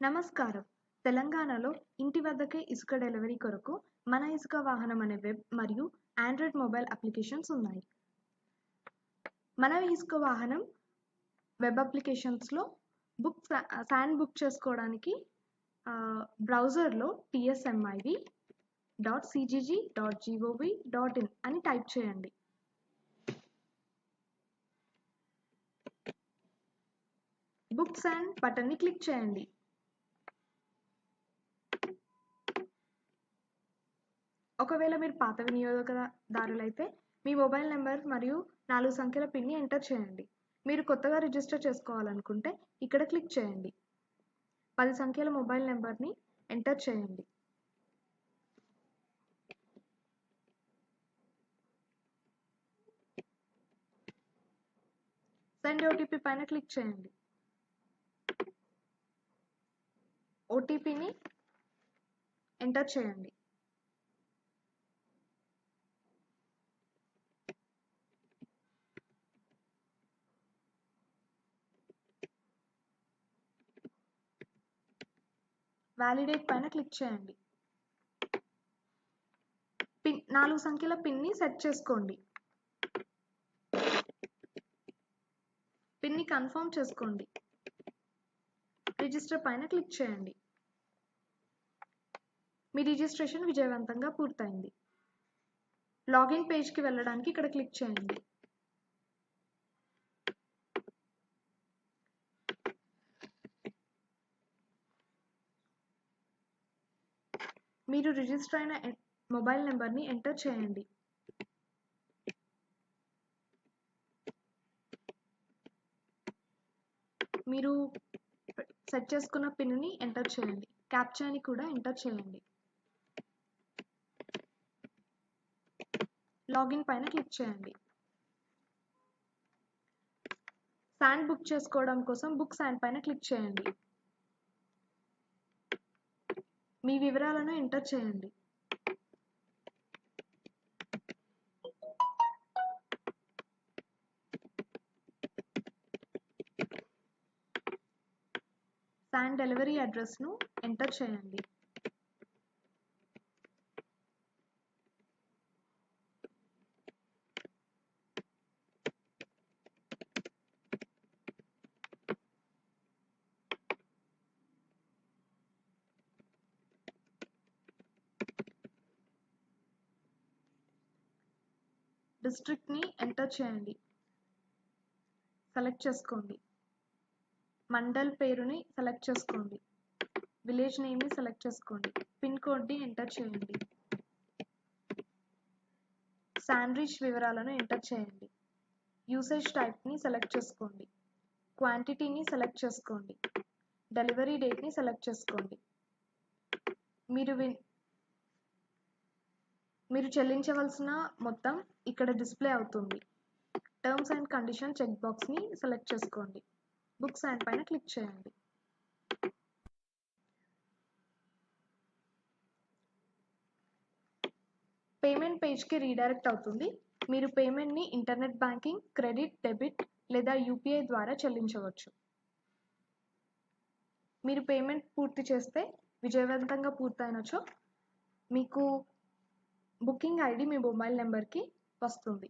నమస్కారం. తెలంగాణలో ఇంటి వద్దకే ఇసుక డెలివరీ కొరకు మన ఇసుక వాహనం అనే వెబ్ మరియు ఆండ్రాయిడ్ మొబైల్ అప్లికేషన్స్ ఉన్నాయి. మన ఇసుక వాహనం వెబ్ అప్లికేషన్స్లో బుక్ శాండ్ బుక్ చేసుకోవడానికి బ్రౌజర్లో TSMIV dot CGG dot gov dot in అని టైప్ చేయండి. బుక్స్ అండ్ బటన్ని క్లిక్ చేయండి. ఒకవేళ మీరు పాత వినియోగదారులైతే మీ మొబైల్ నెంబర్ మరియు నాలుగు సంఖ్యల పిన్ని ఎంటర్ చేయండి. మీరు కొత్తగా రిజిస్టర్ చేసుకోవాలనుకుంటే ఇక్కడ క్లిక్ చేయండి. పది సంఖ్యల మొబైల్ నెంబర్ని ఎంటర్ చేయండి. సెండ్ ఓటీపీ పైన క్లిక్ చేయండి. ఓటీపీని ఎంటర్ చేయండి. వ్యాలిడేట్ పైన క్లిక్ చేయండి. పిన్ నాలుగు సంఖ్యల పిన్ని సెట్ చేసుకోండి. పిన్ని కన్ఫర్మ్ చేసుకోండి. రిజిస్టర్ పైన క్లిక్ చేయండి. మీ రిజిస్ట్రేషన్ విజయవంతంగా పూర్తయింది. లాగిన్ పేజ్కి వెళ్ళడానికి ఇక్కడ క్లిక్ చేయండి. మీరు రిజిస్టర్ అయిన మొబైల్ నెంబర్ని ఎంటర్ చేయండి. మీరు సెట్ చేసుకున్న పిన్ని ఎంటర్ చేయండి. క్యాప్చాని కూడా ఎంటర్ చేయండి. లాగిన్ పైన క్లిక్ చేయండి. శాండ్ బుక్ చేసుకోవడం కోసం బుక్ శాండ్ పైన క్లిక్ చేయండి. మీ వివరాలను ఎంటర్ చేయండి. ఫ్యాన్ డెలివరీ అడ్రస్ను ఎంటర్ చేయండి. డిస్ట్రిక్ట్ని ఎంటర్ చేయండి. సెలెక్ట్ చేసుకోండి. మండల్ పేరుని సెలెక్ట్ చేసుకోండి. విలేజ్ నేమ్ని సెలెక్ట్ చేసుకోండి. పిన్ కోడ్ని ఎంటర్ చేయండి. శాండ్రిచ్ వివరాలను ఎంటర్ చేయండి. యూసేజ్ టైప్ని సెలెక్ట్ చేసుకోండి. క్వాంటిటీని సెలెక్ట్ చేసుకోండి. డెలివరీ డేట్ని సెలెక్ట్ చేసుకోండి. మీరు మీరు చెల్లించవలసిన మొత్తం ఇక్కడ డిస్ప్లే అవుతుంది. టర్మ్స్ అండ్ కండిషన్ చెక్ బాక్స్ని సెలెక్ట్ చేసుకోండి. బుక్స్ అండ్ పైన క్లిక్ చేయండి. పేమెంట్ పేజ్కి రీడైరెక్ట్ అవుతుంది. మీరు పేమెంట్ని ఇంటర్నెట్ బ్యాంకింగ్ క్రెడిట్ డెబిట్ లేదా యూపీఐ ద్వారా చెల్లించవచ్చు. మీరు పేమెంట్ పూర్తి చేస్తే విజయవంతంగా పూర్తయినచో మీకు బుకింగ్ ఐడి మీ మొబైల్ నెంబర్కి వస్తుంది.